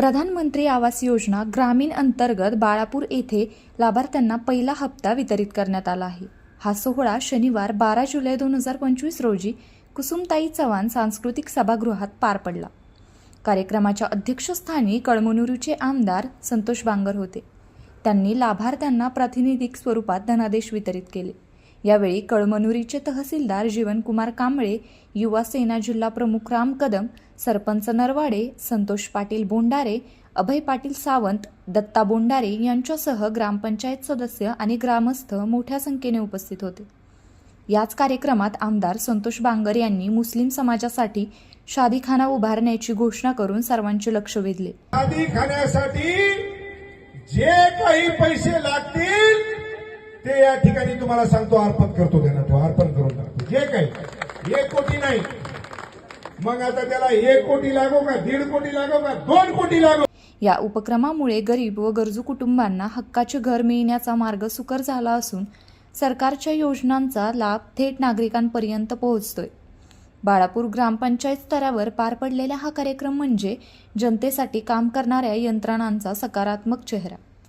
प्रधानमंत्री आवास योजना ग्रामीण अंतर्गत बाळापूर येथे लाभार्थ्यांना पहिला हप्ता वितरित करण्यात आला आहे. हा सोहळा शनिवार बारा जुलै दोन हजार पंचवीस रोजी कुसुमताई चव्हाण सांस्कृतिक सभागृहात पार पडला. कार्यक्रमाच्या अध्यक्षस्थानी कळमनुरीचे आमदार संतोष बांगर होते. त्यांनी लाभार्थ्यांना प्रातिनिधिक स्वरूपात धनादेश वितरित केले. यावेळी कळमनुरीचे तहसीलदार जीवनकुमार कांबळे युवा सेना जिल्हा प्रमुख राम कदम सरपंच नरवाडे संतोष पाटील बोंडारे अभय पाटील सावंत दत्ता बोंडारे यांच्यासह ग्रामपंचायत सदस्य आणि ग्रामस्थ मोठ्या संख्येने उपस्थित होते. याच कार्यक्रमात आमदार संतोष बांगर यांनी मुस्लिम समाजासाठी शादीखाना उभारण्याची घोषणा करून सर्वांचे लक्ष वेधले. शादीखान्यासाठी जे काही पैसे ते या ठिकाणी तुम्हाला सांगतो अर्पण करतो त्यांना तो अर्पण करून टाकतो. जे काही. एक कोटी नाही. मग आता त्याला एक कोटी लागो का दीड कोटी लागो का दोन कोटी लागो? या उपक्रमामुळे गरीब व गरजू कुटुंबांना हक्काचे घर मिळण्याचा मार्ग सुकर झाला असून सरकारच्या योजनांचा लाभ थेट नागरिकांपर्यंत पोहोचतोय. बाळापूर ग्रामपंचायत स्तरावर पार पडलेला हा कार्यक्रम म्हणजे जनतेसाठी काम करणाऱ्या यंत्रणांचा सकारात्मक चेहरा.